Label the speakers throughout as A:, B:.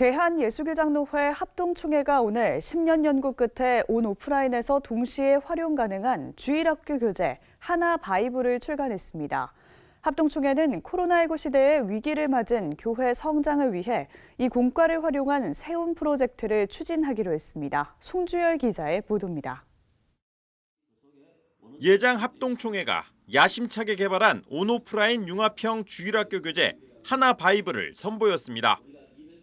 A: 대한예술교장노회 합동총회가 오늘 10년 연구 끝에 온 오프라인에서 동시에 활용 가능한 주일학교 교재 하나 바이블을 출간했습니다. 합동총회는 코로나19 시대의 위기를 맞은 교회 성장을 위해 이 공과를 활용한 세운 프로젝트를 추진하기로 했습니다. 송주열 기자의 보도입니다.
B: 예장 합동총회가 야심차게 개발한 온오프라인 융합형 주일학교 교재 하나 바이블을 선보였습니다.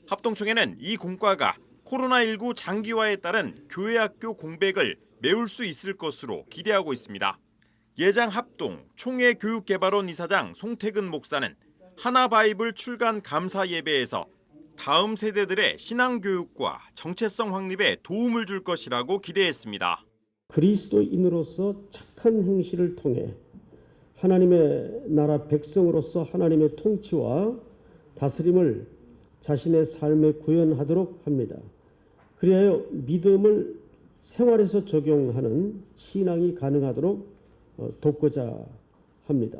B: 합동총회는 이 공과가 코로나19 장기화에 따른 교회학교 공백을 메울 수 있을 것으로 기대하고 있습니다. 예장 합동 총회 교육개발원 이사장 송태근 목사는 하나 바이블 출간 감사 예배에서 다음 세대들의 신앙 교육과 정체성 확립에 도움을 줄 것이라고 기대했습니다.
C: 그리스도인으로서 착한 행실을 통해 하나님의 나라 백성으로서 하나님의 통치와 다스림을 자신의 삶에 구현하도록 합니다. 그리하여 믿음을 생활에서 적용하는 신앙이 가능하도록 어, 돕고자 합니다.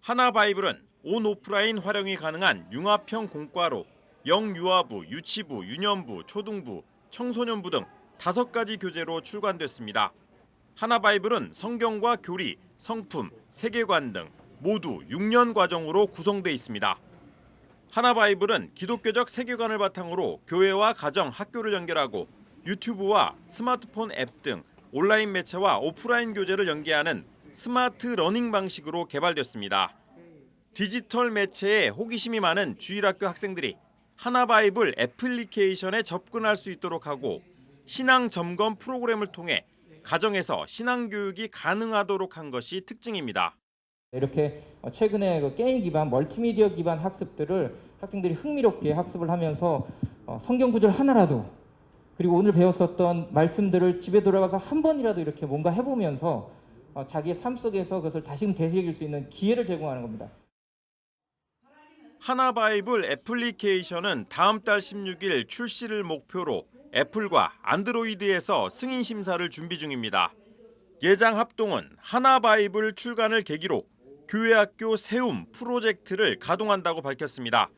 B: 하나 바이블은 온 오프라인 활용이 가능한 융합형 공과로 영유아부, 유치부, 유년부, 초등부, 청소년부 등 다섯 가지 교재로 출간됐습니다. 하나 바이블은 성경과 교리, 성품, 세계관 등 모두 6년 과정으로 구성돼 있습니다. 하나 바이블은 기독교적 세계관을 바탕으로 교회와 가정, 학교를 연결하고 유튜브와 스마트폰 앱 등 온라인 매체와 오프라인 교재를 연계하는 스마트 러닝 방식으로 개발됐습니다. 디지털 매체에 호기심이 많은 주일학교 학생들이 하나 바이블 애플리케이션에 접근할 수 있도록 하고 신앙 점검 프로그램을 통해 가정에서 신앙 교육이 가능하도록 한 것이 특징입니다.
D: 이렇게 최근에 그 게임 기반, 멀티미디어 기반 학습들을 학생들이 흥미롭게 학습을 하면서 어, 성경 구절 하나라도 그리고 오늘 배웠었던 말씀들을 집에 돌아가서 한 번이라도 이렇게 뭔가 해보면서 어, 자기의 삶 속에서 그것을 다시금 되새길 수 있는 기회를 제공하는 겁니다.
B: 하나 바이블 애플리케이션은 다음 달 16일 출시를 목표로 애플과 안드로이드에서 승인 심사를 준비 중입니다. 예장 합동은 하나 바이블 출간을 계기로 교회학교 세움 프로젝트를 가동한다고 밝혔습니다.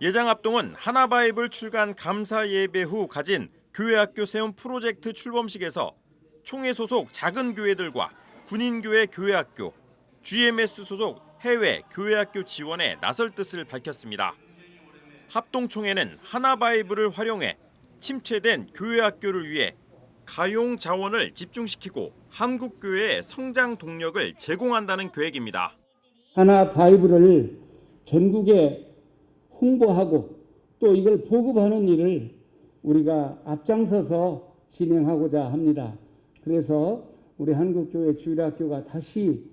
B: 예장 합동은 하나 바이블 출간 감사 예배 후 가진 교회학교 세움 프로젝트 출범식에서 총회 소속 작은 교회들과 군인교회 교회학교, GMS 소속 해외 교회학교 지원에 나설 뜻을 밝혔습니다. 합동총회는 하나 바이블을 활용해 침체된 교회학교를 위해 가용 자원을 집중시키고 한국 교회의 성장 동력을 제공한다는 계획입니다.
E: 하나 바이블을 전국에 홍보하고 또 이걸 보급하는 일을 우리가 앞장서서 진행하고자 합니다. 그래서 우리 한국교회 주일학교가 다시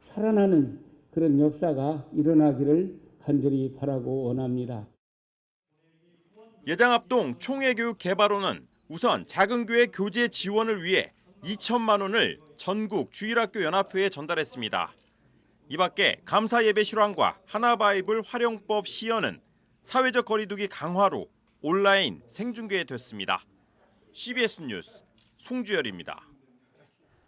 E: 살아나는 그런 역사가 일어나기를 간절히 바라고 원합니다.
B: 예장합동 총회교육 개발원은 우선 작은 교회 교재 지원을 위해 2천만 원을 전국 주일학교 연합회에 전달했습니다. 이 밖에 감사 예배 실황과 하나 바이블 활용법 시연은 사회적 거리두기 강화로 온라인 생중계됐습니다. CBS 뉴스 송주열입니다.